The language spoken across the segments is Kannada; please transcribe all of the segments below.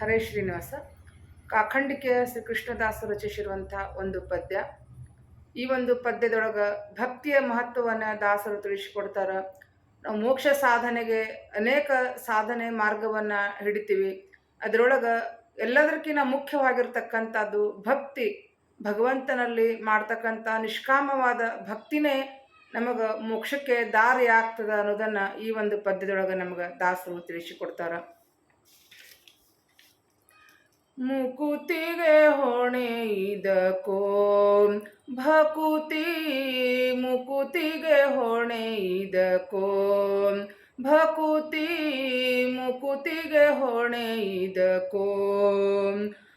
ಹರೇ ಶ್ರೀನಿವಾಸ. ಕಾಖಂಡಿಕೆಯ ಶ್ರೀ ಕೃಷ್ಣದಾಸರು ರಚಿಸಿರುವಂಥ ಒಂದು ಪದ್ಯ. ಈ ಒಂದು ಪದ್ಯದೊಳಗೆ ಭಕ್ತಿಯ ಮಹತ್ವವನ್ನು ದಾಸರು ತಿಳಿಸಿಕೊಡ್ತಾರೆ. ನಾವು ಮೋಕ್ಷ ಸಾಧನೆಗೆ ಅನೇಕ ಸಾಧನೆ ಮಾರ್ಗವನ್ನು ಹಿಡಿತೀವಿ. ಅದರೊಳಗೆ ಎಲ್ಲದಕ್ಕಿಂತ ಮುಖ್ಯವಾಗಿರ್ತಕ್ಕಂಥದ್ದು ಭಕ್ತಿ. ಭಗವಂತನಲ್ಲಿ ಮಾಡ್ತಕ್ಕಂಥ ನಿಷ್ಕಾಮವಾದ ಭಕ್ತಿನೇ ನಮಗೆ ಮೋಕ್ಷಕ್ಕೆ ದಾರಿ ಆಗ್ತದೆ ಅನ್ನೋದನ್ನು ಈ ಒಂದು ಪದ್ಯದೊಳಗೆ ನಮಗೆ ದಾಸರು ತಿಳಿಸಿಕೊಡ್ತಾರೆ. ಮುಕುತಿಗೆ ಹೊಣೆ ಇದಕೋ ಭಕುತಿ ಮುಕುತಿಗೆ ಹೊಣೆ ಇದಕೋ ಭಕುತಿ ಮುಕುತಿಗೆ ಹೊಣೆ ಇದಕೋ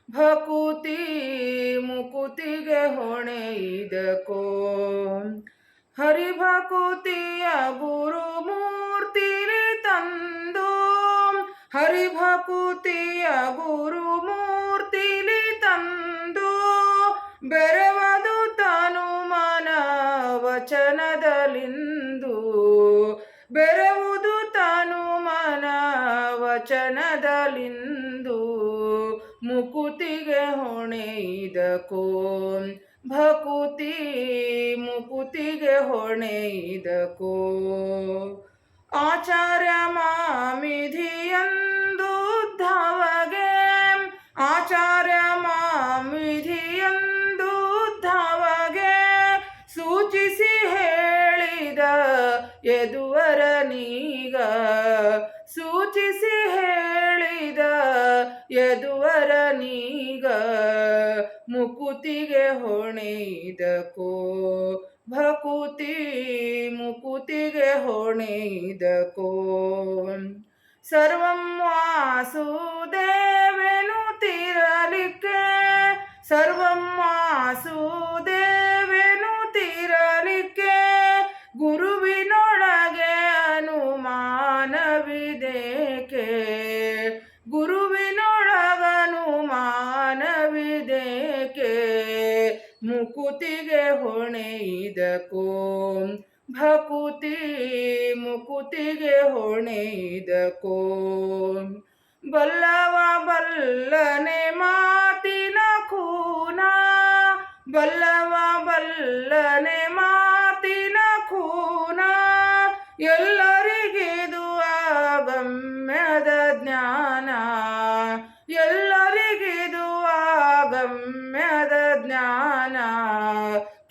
ಭಕುತಿ ಮುಕುತಿಗೆ ಹೊಣೆ ಇದಕೋ ಹರಿಭಕುತಿಯ ಗುರು ಮೂರ್ತಿರಿ ತಂದು ಹರಿಭಕುತಿಯ ಗುರು ಮೂರ್ತಿಲಿ ತಂದು ಬೆರವದು ತಾನು ಮನ ವಚನದಲಿಂದು. ಬೆರವುದು ತಾನು ಮನ ವಚನದಲಿಂದು. ಮುಕುತಿಗೆ ಹೊಣೆಯಿದಕೋ. ಭಕುತಿ ಮುಕುತಿಗೆ ಹೊಣೆಯಿದಕೋ. ಯದುವರನೀಗ ಸೂಚಿಸಿ ಹೇಳಿದ ಯದುವರನೀಗ ಮುಕುತಿಗೆ ಹೊಣೆಯಿದಕೋ ಭಕುತಿ ಮುಕುತಿಗೆ ಹೊಣೆಯಿದಕೋ ಸರ್ವಂ ವಾಸುದೇವೆನು ತಿರಲಿಕ್ಕೆ ಸರ್ವಂ ಮುಕುತಿಗೆ ಹೊಣೆಯಿದಕೋ ಭಕುತಿ ಮುಕುತಿಗೆ ಹೊಣೆಯಿದಕೋ ಬಲ್ಲವ ಬಲ್ಲನೆ ಮಾತಿನ ಖೂನ ಬಲ್ಲವ ಬಲ್ಲನೆ ಮಾತಿನ ಖೂನ ಎಲ್ಲರಿಗಿದು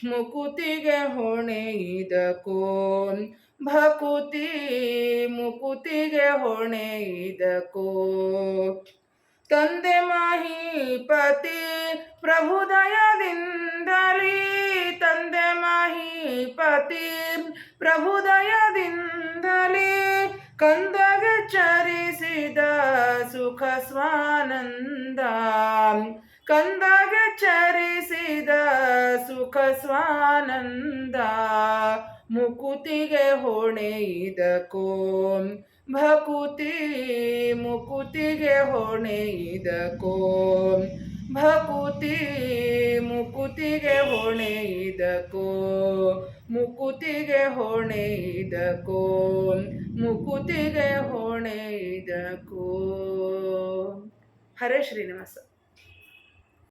ಮುಕುತಿಗೆ ಹೊಣೆಯಿದಕೋ ಭಕುತಿ ಮುಕುತಿಗೆ ಹೊಣೆಯಿದಕೋ ತಂದೆ ಮಾಹಿಪತಿ ಪ್ರಭುದಯದಿಂದಲೀ ತಂದೆ ಮಾಹಿಪತಿ ಪ್ರಭುದಯದಿಂದಲೇ ಕಂದಗೆ ಚರಿಸಿದ ಸುಖ ಸ್ವಾನಂದ ಕಂದಗೆ ಚರಿಸಿದ ಸುಖ ಸ್ವಾನಂದ ಮುಕುತಿಗೆ ಹೊಣೆಯಿದಕೋ ಭಕುತಿ ಮುಕುತಿಗೆ ಹೊಣೆಯಿದಕೋ ಭಕುತಿ ಮುಕುತಿಗೆ ಹೊಣೆಯಿದಕೋ ಮುಕುತಿಗೆ ಹೊಣೆಯಿದಕೋ ಮುಕುತಿಗೆ ಹೊಣೆಯಿದಕೋ ಹರೇ ಶ್ರೀನಿವಾಸ.